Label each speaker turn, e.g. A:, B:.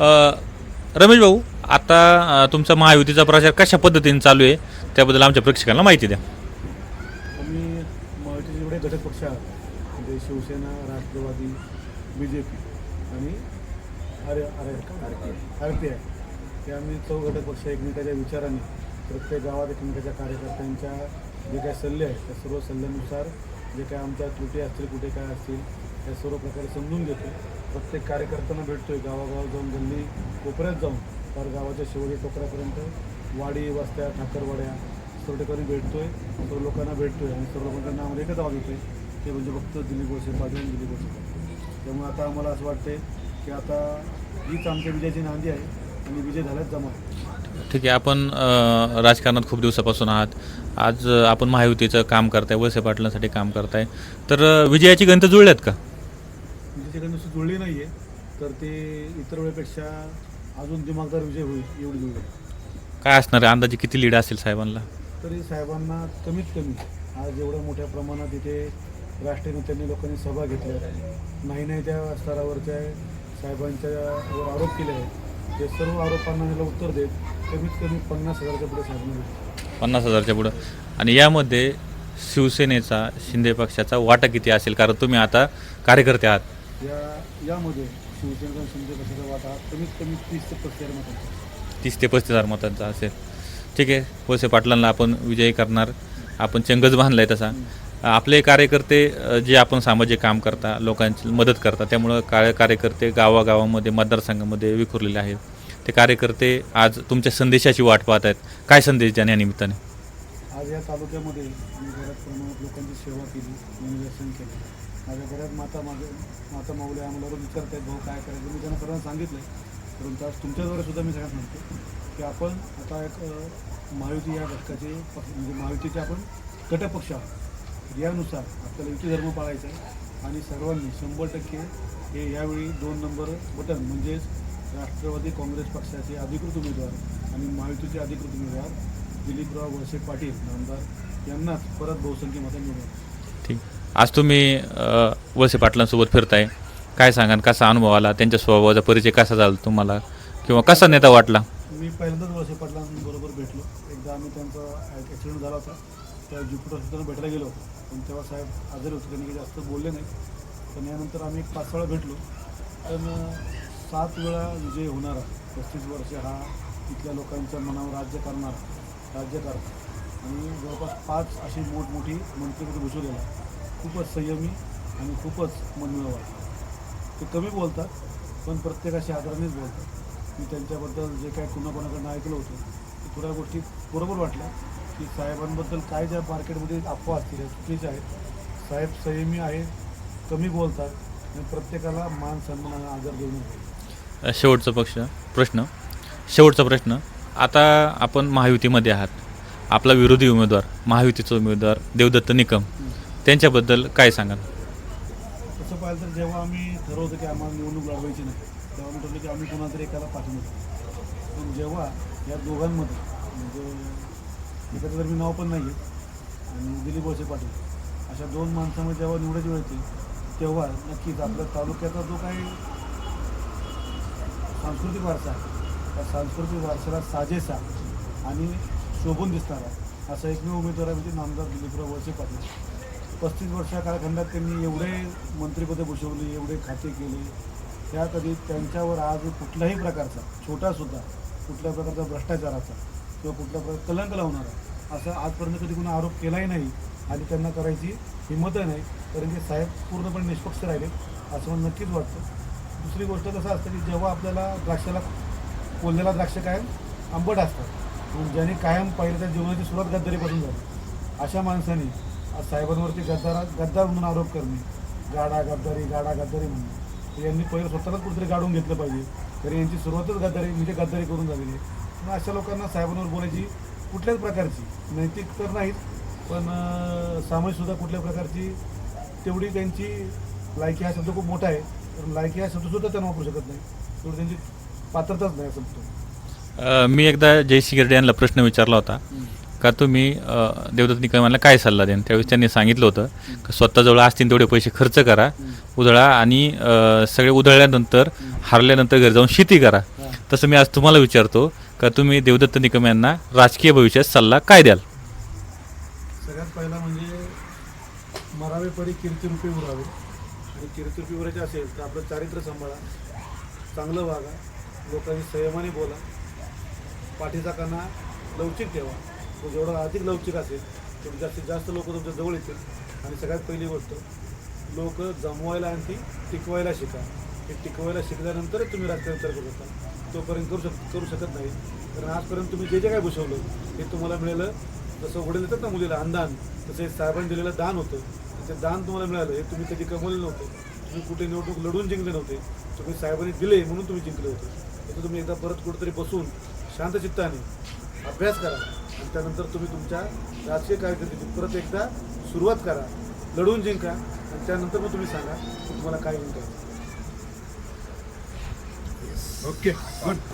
A: रमेश भाऊ आता तुमचा महायुतीचा प्रचार कशा पद्धतीने चालू आहे त्याबद्दल आमच्या प्रेक्षकांना माहिती द्या.
B: आम्ही महायुतीचे जेवढे घटक पक्ष आहात म्हणजे शिवसेना राष्ट्रवादी बी जे पी आणि R R R P I आम्ही चौ घटक पक्ष एकमेकाच्या विचाराने प्रत्येक गावात एकमेकाच्या कार्यकर्त्यांच्या जे काही सल्ले आहेत त्या सर्व सल्ल्यानुसार जे काही आमच्या त्रुटी असतील कुठे काय असतील हे सर्व प्रकारे समजून घेतो. प्रत्येक कार्यकर्त्यांना भेटतोय. गावागाव जाऊन गल्ली कोपऱ्यात जाऊन तर गावाच्या शेवटी कोपऱ्यापर्यंत वाडी वस्त्या ठाकरवाड्या सर्व ठिकाणी भेटतोय. सर्व लोकांना भेटतोय आणि सर्व लोकांचं नाव एकच आवाज होतोय ते म्हणजे फक्त दिलीप वळसे पाटील दिलीप वळसे त्यामुळे आता आम्हाला असं वाटतंय की आता हीच आमच्या विजयाची नांदी आहे आणि विजय झाल्याच जमा.
A: ठीक आहे. आपण राजकारणात खूप दिवसापासून आहात. आज आपण महायुतीचं काम करताय वळसे पाटलांसाठी काम करताय. तर विजयाची गंत जुळल्यात का?
B: नुसती जुळली नाही आहे तर ते इतर वेळेपेक्षा अजून दिमागदार विजय होईल एवढी जुळली
A: काय असणार आहे? अंदाजे किती लीड असेल साहेबांना?
B: तरी साहेबांना कमीत कमी आज एवढ्या मोठ्या प्रमाणात इथे राष्ट्रीय नेत्यांनी लोकांनी सभा घेतल्या. नाही नाही त्या स्तरावरच्या साहेबांच्या वर आरोप केले आहेत. ते सर्व आरोपांना याला उत्तर देत कमीत कमी पन्नास हजाराच्या पुढे साहेबांना.
A: पन्नास हजारच्या पुढं. आणि यामध्ये शिवसेनेचा शिंदे पक्षाचा वाटा किती असेल? कारण तुम्ही आता कार्यकर्ते आहात.
B: या यामध्ये शिवसेना शिंदे पक्षाचा वाटा कमीत कमी तीस ते पस्तीस हजार मतांचा
A: तीस ते पस्तीस हजार मतांचा असेल. ठीक आहे वळसे पाटलांना आपण विजयी करणार. आपण चंगच बांधलाय तसा. आपले कार्यकर्ते जे आपण सामाजिक काम करता लोकांची मदत करता त्यामुळं कार्य कार्यकर्ते गावागावामध्ये मतदारसंघामध्ये विखुरलेले आहेत. ते कार्यकर्ते आज तुमच्या संदेशाची वाट पाहत आहेत. काय संदेश द्या या निमित्ताने?
B: आज या तालुक्यामध्ये आम्ही बऱ्याच प्रमाणात लोकांची सेवा केली मनोदर्शन केलं. माझ्या घरात माता माझे माता माऊल्या आम्हाला रोज विचारत आहेत भाऊ काय करायचं? मी त्यांना सर्वांना सांगितलं परंतु आज तुमच्याद्वारे सुद्धा मी सगळ्यात म्हणतो की आपण आता एक अ, महायुती या घटकाचे पक्ष म्हणजे महायुतीचे आपण गटपक्ष आहोत. यानुसार आपल्याला युती धर्म पाळायचा आहे आणि सर्वांनी शंभर टक्के हे यावेळी दोन नंबर बटन म्हणजेच राष्ट्रवादी काँग्रेस पक्षाचे अधिकृत उमेदवार आणि महायुतीचे अधिकृत उमेदवार दिलीपराव वळसे पाटील आमदार यांनाच परत बहुसंख्य मतं मिळणार.
A: ठीक. आज तुम्ही अ, वळसे पाटलांसोबत फिरताय. काय सांगाल? कसा अनुभव आला? त्यांच्या स्वभावाचा परिचय कसा झाला तुम्हाला? किंवा कसा नेता वाटला?
B: मी पहिल्यांदाच वळसे पाटलांबरोबर भेटलो. एकदा आम्ही त्यांचा ॲक्सिडेंट झाला होता. त्या ज्युपिटर हॉस्पिटलला भेटायला गेलो पण तेव्हा साहेब आजारी होते. त्यांनी काही जास्त बोलले नाही. पण यानंतर आम्ही एक पाच वेळा भेटलो. पण सात वेळा विजय होणारा पस्तीस वर्ष हा इथल्या लोकांच्या मनावर राज्य करणारा राज्यकर्ता. आणि जवळपास पाच अशी मोठमोठी मंत्रिपद गेला खूपच संयमी आणि खूपच मनमिळवा ते कमी बोलतात पण प्रत्येकाशी आदरानेच बोलतात. मी त्यांच्याबद्दल जे काय कुणा कोणाकडनं ऐकलं होतं ते थोड्या गोष्टी बरोबर वाटल्या की साहेबांबद्दल काय ज्या मार्केटमध्ये अफवा असतील चुकीच्या आहेत. साहेब संयमी आहेत कमी बोलतात आणि प्रत्येकाला मान सन्मान आदर देऊन
A: शेवटचा पक्ष प्रश्न. शेवटचा प्रश्न. आता आपण महायुतीमध्ये आहात. आपला विरोधी उमेदवार महायुतीचा उमेदवार देवदत्त निकम. त्यांच्याबद्दल काय सांगाल?
B: तसं पाहिलं तर जेव्हा आम्ही ठरवतो की आम्हाला निवडणूक लढवायची नाही तेव्हा आम्ही की आम्ही कोणातरी एकाला पाठवू पण जेव्हा या दोघांमध्ये म्हणजे एखादं तर मी नाव पण नाही आहे आणि दिलीप वळसे पाटील अशा दोन माणसामध्ये जेव्हा निवडायची वेळ येते तेव्हा नक्कीच आपल्या तालुक्याचा जो काही सांस्कृतिक वारसा आहे त्या सांस्कृतिक वारसाला साजेसा आणि शोभून दिसणारा असा एकमेव उमेदवार आहे म्हणजे नामदार दिलीपराव वळसे पाटील. पस्तीस वर्षा कालखंडात त्यांनी एवढे मंत्रिपदे भूषवली एवढे खाते केले. त्या कधी त्यांच्यावर आज कुठल्याही प्रकारचा छोटासुद्धा कुठल्या प्रकारचा भ्रष्टाचाराचा किंवा कुठल्या प्रकार कलंक लावणारा असा आजपर्यंत कधी कोणी आरोप केलाही नाही आणि त्यांना करायची हिंमतही नाही. कारण की साहेब पूर्णपणे निष्पक्ष राहिले असं मला नक्कीच वाटतं. दुसरी गोष्ट कसं असतं की जेव्हा आपल्याला द्राक्षाला कोल्ह्याला द्राक्ष कायम आंबट असतात ज्याने कायम पाहिलं त्या जीवनाची सुरुवात गद्दारीपासून झाली. अशा माणसाने साहेबांवरती गद्दार गद्दार म्हणून आरोप करणे. गाडा गद्दारी गाडा गद्दारी म्हणणे तर यांनी पहिलं स्वतःलाच कुठेतरी गाडून घेतलं पाहिजे. तरी यांची सुरुवातच गद्दारी म्हणजे गद्दारी करून झालेली आहे. मग अशा लोकांना साहेबांवर बोलायची कुठल्याच प्रकारची नैतिक तर नाहीत पण सामाजिकसुद्धा कुठल्या प्रकारची तेवढी त्यांची लायकी हा शब्द खूप मोठा आहे. तर लायकी हा शब्दसुद्धा त्यांना वापरू शकत नाही. तेवढी त्यांची पात्रताच नाही असं
A: मी एकदा जयश्री गिरडे यांना प्रश्न विचारला होता. का तुम्ही देवदत्त निकमांना काय सल्ला द्याल त्यावेळेस त्यांनी सांगितलं होतं की स्वतःजवळ असतील तेवढे पैसे खर्च करा उधळा आणि सगळे उधळल्यानंतर हारल्यानंतर घरी जाऊन शेती करा. तसं मी आज तुम्हाला विचारतो का तुम्ही देवदत्त निकम यांना राजकीय भविष्यात सल्ला काय द्याल?
B: सगळ्यात पहिला म्हणजे मरावे परी कीर्तिरूपी उरावे. आणि कीर्तिरूपी उरायचे असेल तर आपलं चारित्र्य सांभाळा चांगलं वागा लोकांनी संयमाने बोला पाठीचा कणा लवचिक ठेवा. तो जेवढा अधिक लवचिक असेल तेवढे जास्तीत जास्त लोक तुमच्या जवळ येतील. आणि सगळ्यात पहिली गोष्ट लोक जमवायला आणि ती टिकवायला शिका. ते टिकवायला शिकल्यानंतरच तुम्ही राजकारण विचार करू शकता. तोपर्यंत करू शक करू शकत नाही. कारण आजपर्यंत तुम्ही जे जे काय घुसवलं हे तुम्हाला मिळालं. जसं वडील येतात ना मुलीला अंदान तसं हे साहेबांनी दिलेलं दान होतं. ते दान तुम्हाला मिळालं. हे तुम्ही कधी कमवलं नव्हतं. तुम्ही कुठे निवडणूक लढून जिंकले नव्हते. तुम्ही साहेबांनी दिले म्हणून तुम्ही जिंकले होते. तर तुम्ही एकदा परत कुठेतरी बसून शांत चित्ताने अभ्यास करा. आणि त्यानंतर तुम्ही तुमच्या राजकीय कारकिर्दीची परत एकदा सुरुवात करा लढून जिंका आणि त्यानंतर मग तुम्ही सांगा की तुम्हाला काय जिंकायचं
C: ओके गुड